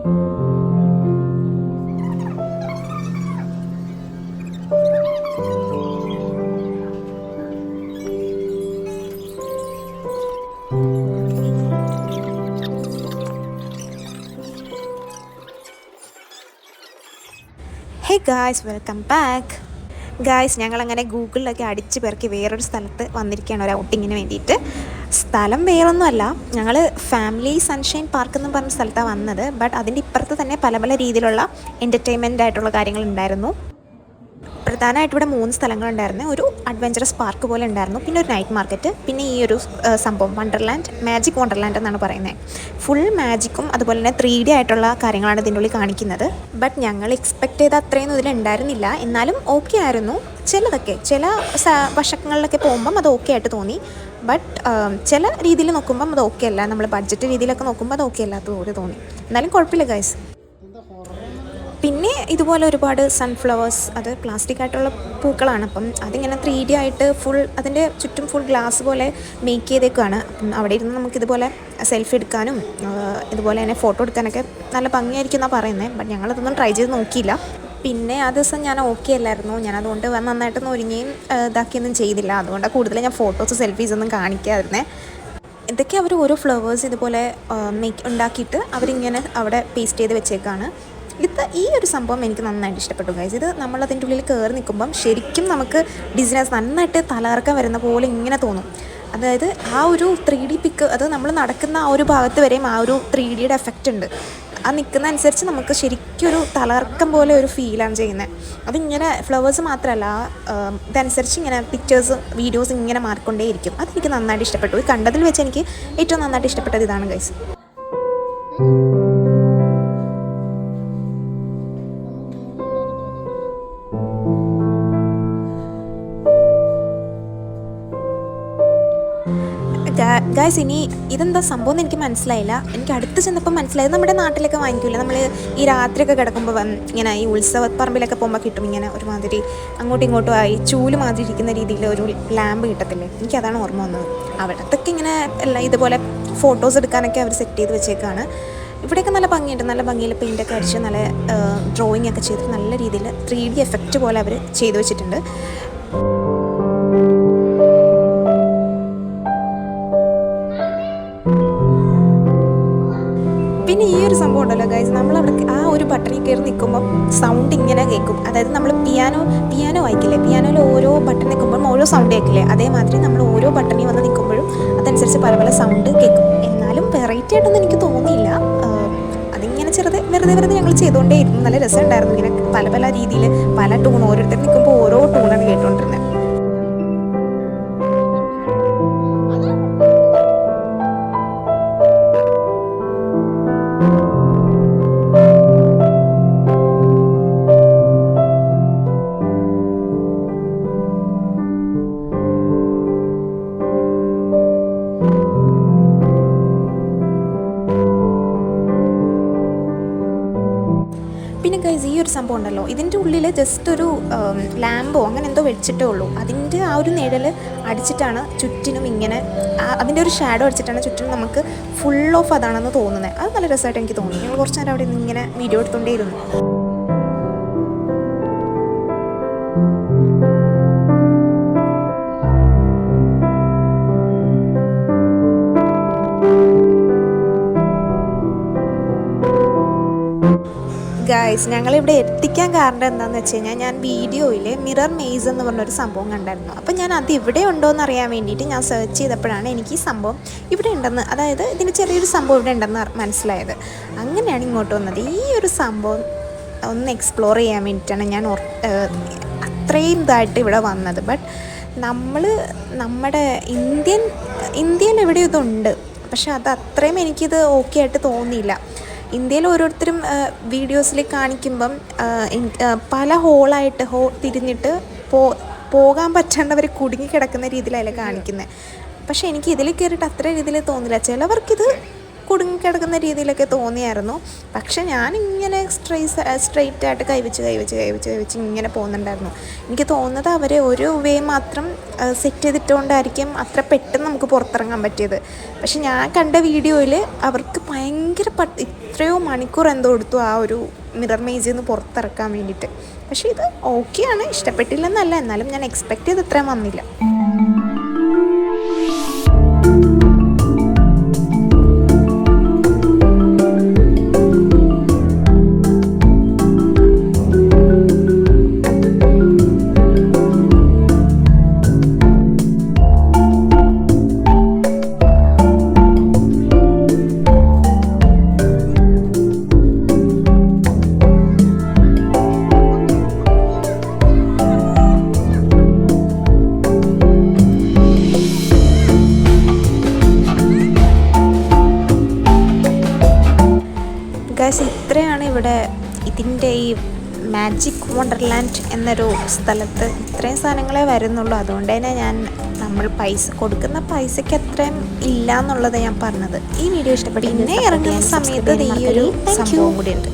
Hey guys, welcome back. Guys ഞങ്ങളങ്ങനെ ഗൂഗിളിലൊക്കെ അടിച്ച് പെറുക്കി വേറൊരു സ്ഥലത്ത് വന്നിരിക്കുകയാണ് ഒരു ഔട്ടിങ്ങിന് വേണ്ടിയിട്ട്. സ്ഥലം വേറൊന്നുമല്ല. ഞങ്ങൾ ഫാമിലി സൺഷൈൻ പാർക്ക് എന്ന് പറഞ്ഞ സ്ഥലത്താണ് വന്നത്. ബട്ട് അതിന്റെ ഇപ്പുറത്ത് തന്നെ പല പല രീതിയിലുള്ള എന്റർടൈൻമെന്റ് ആയിട്ടുള്ള കാര്യങ്ങൾ ഉണ്ടായിരുന്നു. പ്രധാനമായിട്ട് ഇവിടെ മൂന്ന് സ്ഥലങ്ങളുണ്ടായിരുന്നു. ഒരു അഡ്വഞ്ചറസ് പാർക്ക് പോലെ ഉണ്ടായിരുന്നു. പിന്നെ ഒരു നൈറ്റ് മാർക്കറ്റ് പിന്നെ ഈ ഒരു സംഭവം വണ്ടർലാൻഡ് മാജിക് വണ്ടർലാൻഡ് എന്നാണ് പറയുന്നത്. ഫുൾ മാജിക്കും അതുപോലെ തന്നെ ത്രീ ഡി ആയിട്ടുള്ള കാര്യങ്ങളാണ് ഇതിന്റെ ഉള്ളിൽ കാണിക്കുന്നത്. ബട്ട് ഞങ്ങൾ എക്സ്പെക്ട് ചെയ്ത അത്രയൊന്നും ഇതിലുണ്ടായിരുന്നില്ല എന്നാലും ഓക്കെ ആയിരുന്നു. ചിലതൊക്കെ ചില വശങ്ങളിലൊക്കെ പോകുമ്പം അത് ഓക്കെ ആയിട്ട് തോന്നി. ബട്ട് ചില രീതിയിൽ നോക്കുമ്പം അത് ഓക്കെ അല്ല. നമ്മൾ ബഡ്ജറ്റ് രീതിയിലൊക്കെ നോക്കുമ്പോൾ അത് ഓക്കെ അല്ലാത്തതുപോലെ തോന്നി. എന്നാലും കുഴപ്പമില്ല ഗൈസ് ഇതുപോലെ ഒരുപാട് സൺഫ്ലവേഴ്സ് അത് പ്ലാസ്റ്റിക് ആയിട്ടുള്ള പൂക്കളാണ്. അപ്പം അതിങ്ങനെ ത്രീ ഡി ആയിട്ട് ഫുൾ അതിന്റെ ചുറ്റും ഫുൾ ഗ്ലാസ് പോലെ മേക്ക് ചെയ്തേക്കാണ് അപ്പം അവിടെ ഇരുന്ന് നമുക്ക് ഇതുപോലെ സെൽഫി എടുക്കാനും ഇതുപോലെ തന്നെ ഫോട്ടോ എടുക്കാനൊക്കെ നല്ല ഭംഗിയായിരിക്കും എന്നാണ് പറയുന്നത് ബട്ട് ഞങ്ങളതൊന്നും ട്രൈ ചെയ്ത് നോക്കിയില്ല. പിന്നെ ആ ദിവസം ഞാൻ ഓക്കെ അല്ലായിരുന്നു. ഞാൻ അതുകൊണ്ട് നന്നായിട്ടൊന്നും ഒരുങ്ങിയും ഇതാക്കിയൊന്നും ചെയ്തില്ല. അതുകൊണ്ടാണ് കൂടുതൽ ഞാൻ ഫോട്ടോസ് സെൽഫീസ് ഒന്നും കാണിക്കാതിരുന്നേ. ഇതൊക്കെ അവർ ഓരോ ഫ്ലവേഴ്സ് ഇതുപോലെ മേക്ക് ഉണ്ടാക്കിയിട്ട് അവരിങ്ങനെ അവിടെ പേസ്റ്റ് ചെയ്ത് വെച്ചേക്കാണ്. ഇത് ഈ ഒരു സംഭവം എനിക്ക് നന്നായിട്ട് ഇഷ്ടപ്പെട്ടു ഗൈസ് ഇത് നമ്മളതിന്റെ ഉള്ളിൽ കയറി നിൽക്കുമ്പം ശരിക്കും നമുക്ക് ഡിസിനസ് നന്നായിട്ട് തലകറക്കം വരുന്ന പോലെ ഇങ്ങനെ തോന്നും. അതായത് ആ ഒരു ത്രീ ഡി പിക്ക് അത് നമ്മൾ നടക്കുന്ന ആ ഒരു ഭാഗത്ത് വരെയും ആ ഒരു ത്രീ ഡിയുടെ എഫക്റ്റ് ഉണ്ട്. ആ നിൽക്കുന്ന അനുസരിച്ച് നമുക്ക് ശരിക്കും ഒരു തലകറക്കം പോലെ ഒരു ഫീലാണ് ചെയ്യുന്നത് അതിങ്ങനെ ഫ്ലവേഴ്സ് മാത്രമല്ല ഇതനുസരിച്ച് ഇങ്ങനെ പിക്ചേഴ്സ് വീഡിയോസ് ഇങ്ങനെ മാറിക്കൊണ്ടേയിരിക്കും. അതെനിക്ക് നന്നായിട്ട് ഇഷ്ടപ്പെട്ടു. കണ്ടതിൽ വെച്ച് എനിക്ക് ഏറ്റവും നന്നായിട്ട് ഇഷ്ടപ്പെട്ടത് ഇതാണ് ഗൈസ് ഗായ്സ് ഇനി ഇതെന്താ സംഭവം എന്ന് എനിക്ക് മനസ്സിലായില്ല. എനിക്ക് അടുത്ത് ചെന്നപ്പോൾ മനസ്സിലായത് നമ്മുടെ നാട്ടിലൊക്കെ വാങ്ങിക്കില്ല നമ്മൾ ഈ രാത്രിയൊക്കെ കിടക്കുമ്പോൾ ഇങ്ങനെ ഈ ഉത്സവ പറമ്പിലൊക്കെ പോകുമ്പോൾ കിട്ടും ഇങ്ങനെ ഒരുമാതിരി അങ്ങോട്ടും ഇങ്ങോട്ടും ആയി ചൂൽ മാതിരി ഇരിക്കുന്ന രീതിയിൽ ഒരു ലാമ്പ് കിട്ടത്തില്ലേ? എനിക്കതാണ് ഓർമ്മ വന്നത്. അവിടത്തൊക്കെ ഇങ്ങനെ എല്ലാം ഇതുപോലെ ഫോട്ടോസ് എടുക്കാനൊക്കെ അവർ സെറ്റ് ചെയ്ത് വെച്ചേക്കാണ്. ഇവിടെയൊക്കെ നല്ല ഭംഗിയുണ്ട്. നല്ല ഭംഗിയിൽ പെയിന്റൊക്കെ അടിച്ച് നല്ല ഡ്രോയിങ് ഒക്കെ ചെയ്തിട്ട് നല്ല രീതിയിൽ ത്രീ ഡി എഫക്റ്റ് പോലെ അവർ ചെയ്തു വെച്ചിട്ടുണ്ട്. പിന്നെ ഈ ഒരു സംഭവം ഉണ്ടല്ലോ ഗൈസ് നമ്മളവിടെ ആ ഒരു ബട്ടണിൽ കയറി നിൽക്കുമ്പോൾ സൗണ്ട് ഇങ്ങനെ കേൾക്കും. അതായത് നമ്മൾ പിയാനോ പിയാനോ വായിക്കില്ലേ? പിയാനോയിൽ ഓരോ ബട്ടൺ നിൽക്കുമ്പോഴും ഓരോ സൗണ്ട് കേൾക്കില്ലേ? അതേമാതിരി നമ്മൾ ഓരോ ബട്ടണിൽ വന്ന് നിൽക്കുമ്പോഴും അതനുസരിച്ച് പല പല സൗണ്ട് കേൾക്കും. എന്നാലും വെറൈറ്റി ആയിട്ടൊന്നും എനിക്ക് തോന്നിയില്ല. അതിങ്ങനെ ചെറുത് വെറുതെ വെറുതെ ഞങ്ങൾ ചെയ്തുകൊണ്ടേയിരുന്നു നല്ല രസമുണ്ടായിരുന്നു. ഇങ്ങനെ പല പല രീതിയിൽ പല ടൂൺ ഓരോരുത്തർ നിൽക്കുമ്പോൾ ഓരോ ടൂണാണ് കേട്ടുകൊണ്ടിരുന്നത് പിന്നെ ഗൈസ് ഈ ഒരു സംഭവം ഉണ്ടല്ലോ. ഇതിന്റെ ഉള്ളിൽ ജസ്റ്റ് ഒരു ലാമ്പോ അങ്ങനെ എന്തോ വെച്ചിട്ടേ ഉള്ളൂ. അതിന്റെ ആ ഒരു നിഴൽ അടിച്ചിട്ടാണ് ചുറ്റിനും ഇങ്ങനെ അതിന്റെ ഒരു ഷാഡോ അടിച്ചിട്ടാണ് ചുറ്റിനും നമുക്ക് ഫുൾ ഓഫ് അതാണെന്ന് തോന്നുന്നത് അത് നല്ല രസമായിട്ട് എനിക്ക് തോന്നി. ഞങ്ങൾ കുറച്ച് നേരം അവിടെ നിന്ന് ഇങ്ങനെ വീഡിയോ എടുത്തുകൊണ്ടേയിരുന്നു ഗായ്സ് ഞങ്ങളിവിടെ എത്തിക്കാൻ കാരണം എന്താണെന്ന് വെച്ച് കഴിഞ്ഞാൽ ഞാൻ വീഡിയോയിൽ മിറർ മെയ്സ് എന്ന് പറഞ്ഞൊരു സംഭവം കണ്ടായിരുന്നു. അപ്പോൾ ഞാൻ അത് ഇവിടെ ഉണ്ടോ എന്ന് അറിയാൻ വേണ്ടിയിട്ട് ഞാൻ സെർച്ച് ചെയ്തപ്പോഴാണ് എനിക്ക് ഈ സംഭവം ഇവിടെ ഉണ്ടെന്ന് അതായത് ഇതിന് ചെറിയൊരു സംഭവം ഇവിടെ ഉണ്ടെന്ന് മനസ്സിലായത്. അങ്ങനെയാണ് ഇങ്ങോട്ട് വന്നത്. ഈ ഒരു സംഭവം ഒന്ന് എക്സ്പ്ലോർ ചെയ്യാൻ വേണ്ടിയിട്ടാണ് ഞാൻ അത്രയും ഇതായിട്ട് ഇവിടെ വന്നത്. ബട്ട് നമ്മൾ നമ്മുടെ ഇന്ത്യൻ ഇന്ത്യയിൽ ഇവിടെ ഇതുണ്ട്. പക്ഷെ അത് അത്രയും എനിക്കിത് ഓക്കെ ആയിട്ട് തോന്നിയില്ല. ഇന്ത്യയിൽ ഓരോരുത്തരും വീഡിയോസിൽ കാണിക്കുമ്പം പല ഹോളായിട്ട് ഹോ തിരിഞ്ഞിട്ട് പോ പോകാൻ പറ്റാണ്ടവർ കുടുങ്ങി കിടക്കുന്ന രീതിയിലല്ലേ കാണിക്കുന്നത് പക്ഷേ എനിക്ക് ഇതിൽ കയറിയിട്ട് അത്ര രീതിയിൽ തോന്നില്ല. ചിലവർക്കിത് കുടുങ്ങിക്കിടക്കുന്ന രീതിയിലൊക്കെ തോന്നിയായിരുന്നു. പക്ഷെ ഞാനിങ്ങനെ സ്ട്രൈസ് സ്ട്രെയിറ്റ് ആയിട്ട് കൈവച്ച് കൈവച്ച് കൈവച്ച് കൈവച്ച് ഇങ്ങനെ പോകുന്നുണ്ടായിരുന്നു. എനിക്ക് തോന്നുന്നത് അവർ ഒരു വേ മാത്രം സെറ്റ് ചെയ്തിട്ടുകൊണ്ടായിരിക്കും അത്ര പെട്ടെന്ന് നമുക്ക് പുറത്തിറങ്ങാൻ പറ്റിയത്. പക്ഷെ ഞാൻ കണ്ട വീഡിയോയിൽ അവർക്ക് ഭയങ്കര ഇത്രയോ മണിക്കൂർ എന്തോ എടുത്തു ആ ഒരു മിറർ മേജിൽ നിന്ന് പുറത്തിറക്കാൻ വേണ്ടിയിട്ട്. പക്ഷേ ഇത് ഓക്കെയാണ് ഇഷ്ടപ്പെട്ടില്ലെന്നല്ല. എന്നാലും ഞാൻ എക്സ്പെക്ട് ചെയ്ത് ഇത്രയും വന്നില്ല. അതുപോലെ ഇതിന്റെ ഈ മാജിക് വണ്ടർലാൻഡ് എന്നൊരു സ്ഥലത്ത് ഇത്രയും സാധനങ്ങളെ വരുന്നുള്ളൂ. അതുകൊണ്ട് തന്നെ ഞാൻ നമ്മൾ പൈസ കൊടുക്കുന്ന പൈസയ്ക്ക് അത്രയും ഇല്ല എന്നുള്ളത് ഞാൻ പറഞ്ഞത്. ഈ വീഡിയോ ഇഷ്ടപ്പെട്ടു പിന്നെ ഇറങ്ങുന്ന സമയത്ത് ഈ ഒരു സംഭവം കൂടി ഉണ്ട്